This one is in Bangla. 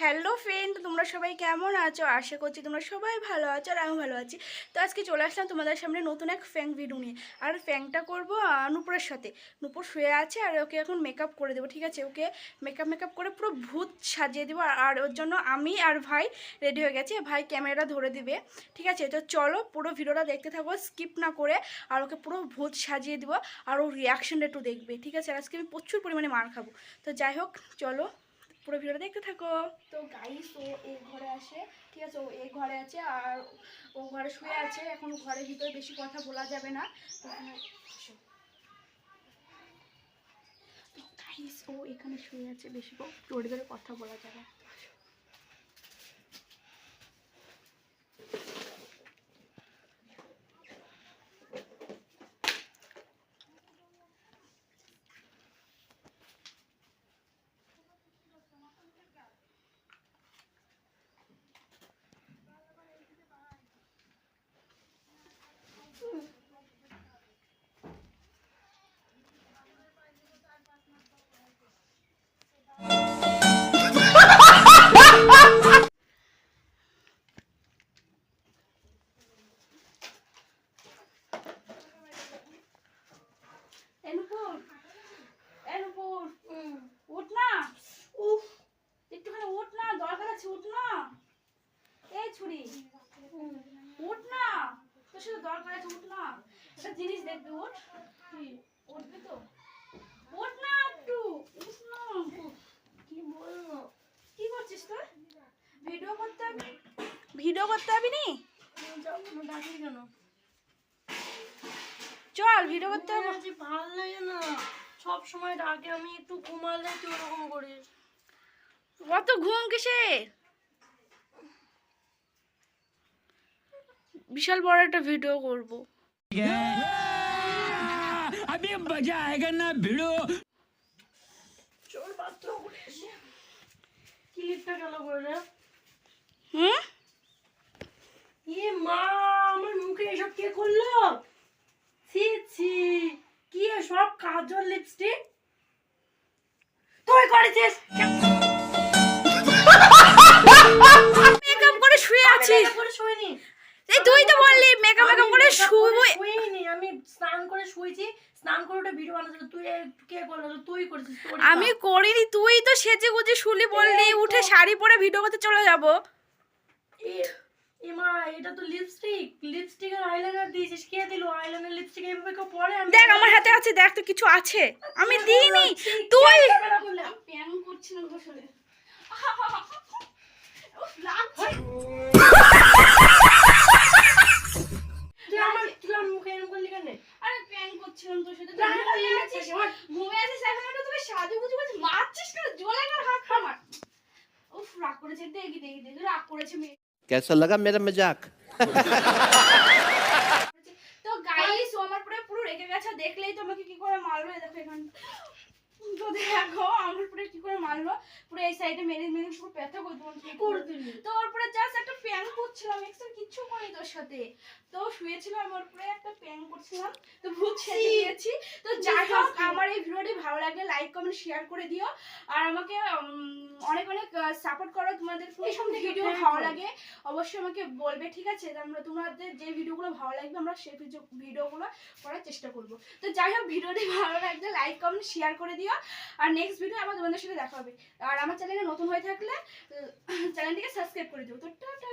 হ্যালো ফ্রেন্ড তোমরা সবাই কেমন আছো? আশা করছি তোমরা সবাই ভালো আছো আর আমি ভালো আছি। তো আজকে চলে আসলাম তোমাদের সামনে নতুন এক ফ্যাং ভিডিও নিয়ে। আর ফ্যাংটা করব নূপুরের সাথে। নূপুর শুয়ে আছে আর ওকে এখন মেকআপ করে দেবো, ঠিক আছে? ওকে মেকআপ মেকআপ করে পুরো ভূত সাজিয়ে দেবো। আর- আর ওর জন্য আমি আর ভাই রেডি হয়ে গেছি। ভাই ক্যামেরা ধরে দিবে, ঠিক আছে? তো চলো পুরো ভিডিওটা দেখতে থাকো স্কিপ না করে আর ওকে পুরো ভূত সাজিয়ে দিব। আর ওর রিয়াকশনটা একটু দেখবে, ঠিক আছে? আজকে আমি প্রচুর পরিমাণে মার খাব। তো যাই হোক, চলো। পুরো ভিডিওটা দেখতে থাকো। তো গাইস ও এই ঘরে আসে, ঠিক আছে? ও এই ঘরে আছে আর ও ঘরে শুয়ে আছে। এখন ঘরের ভিতরে বেশি কথা বলা যাবে না। গাইস ও এখানে শুয়ে আছে, বেশি কথা বলা যাবে উঠ না একটা জিনিস দেখবি উঠ কি? উঠবি তো? না একটু উঠ না। কি বলব কি করছিস তুই? ভিডিও করতে হবে ভিডিও করতে হবে নি ডাকি কেন চল ভিডিও করতে হবে ভালো লাগে না। সব সময় ডাকে আমি একটু ঘুমালে তুই ওরকম করিস? অত ঘুম কিসের? বিশাল বড় একটা ভিডিও করব अभी मजा आएगा ना भिड़ो চল বাথরুম করে এসে ক্লিপটা গেল করে রে হুম এ মা আমার মুখে এসব কে করলো ছি ছি কি এ সব কাজল লিপস্টিক তুই করেছিস মেকআপ করে শুয়ে আছিস স্নান করে শুয়েছি স্নান করে ওটা ভিডিও বানাচ্ছিল। তুই কে করল? তুই করেছিস আমি করিনি তুই তো সেজে গুজে শুলি বললি উঠে শাড়ি পরে ভিডিও করতে চলে যাব। এ- এ মা এটা তো লিপস্টিক লিপস্টিক আর আইলাইনার দিয়েছিস কে দিল আইলাইনার লিপস্টিক এইভাবে কেউ পরে? আমি দেখ আমার হাতে আছে দেখ তো কিছু আছে। আমি দিইনি। তুই প্যান করছিলাম তোর করলি ঘুমিয়ে না, আছিস আমার- ঘুমিয়ে আছিস এখন একটু তুই সাজু গুজু করছিস মারছিস কেন জলে না হাত আমার উফ রাগ করেছে দেখি দেখি দেখি রাগ করেছে মেয়ে कैसा लगा मेरा मजाक তো গাইস ও আমার পুরো পুরো রেগে গেছে দেখলেই তো আমাকে কি করে মারলো এই দেখো এখানে তো দেখো আমার পুরো কি করে মারলো পুরো এই সাইডে মেরে মেরে পুরো ব্যথা করে তোমার কি করে দিলি তো ওর পরে জাস্ট একটা প্যান করছিলাম এক্সট্রা কিচ্ছু করিনি তোর সাথে। তো শুয়েছিল আমি ওর পরে একটা প্যান করছিলাম। তো ভূত সেজে দিয়েছি। তো যাই হোক আমার এই ভিডিওটি ভালো লাগলে লাইক কমেন্ট শেয়ার করে দিও। আর আমাকে অনেক অনেক সাপোর্ট করো তোমাদের। এইসব ভিডিও ভালো লাগে অবশ্যই আমাকে বলবে ঠিক আছে? আমরা তোমাদের যে ভিডিওগুলো ভালো লাগবে আমরা সেই ভিডিও- ভিডিওগুলো করার চেষ্টা করব। তো যাই হোক ভিডিওটি ভালো লাগলে লাইক কমেন্ট শেয়ার করে দিও। আর নেক্সট ভিডিও আবার তোমাদের সাথে দেখা হবে। আর আমার চ্যানেলে নতুন হয়ে থাকলে চ্যানেলটিকে সাবস্ক্রাইব করে দিও। তো টাটা!